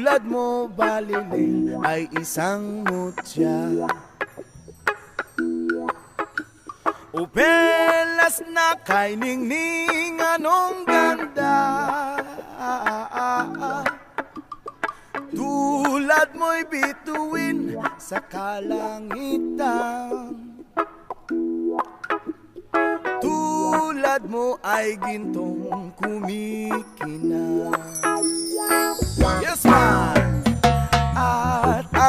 Tulad mo baliling ay isang mutya. Upelas na kay ningning anong ganda? Tulad mo'y bituin sa kalangitan. Tulad mo ay gintong kumikina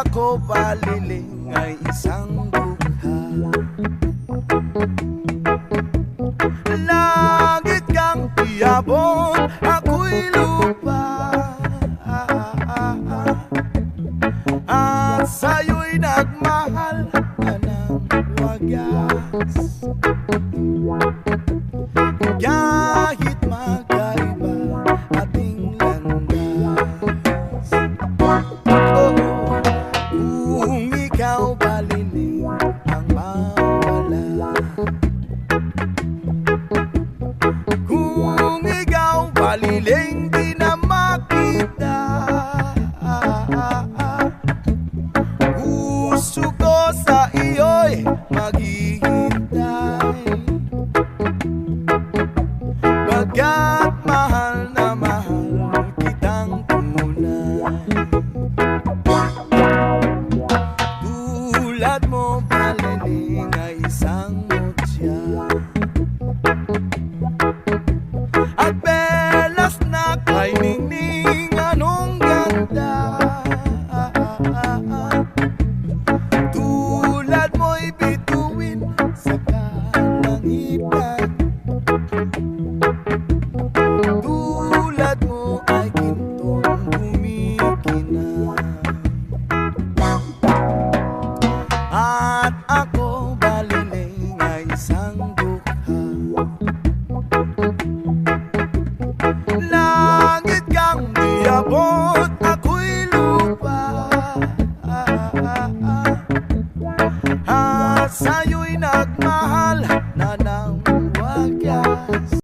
At ako baliling ay isang bugha. Langit kang iyabon, ako'y lupa. At sa'yo'y nagmamahal sang dukha Langit kang diabot ako'y lupa. At sa'yo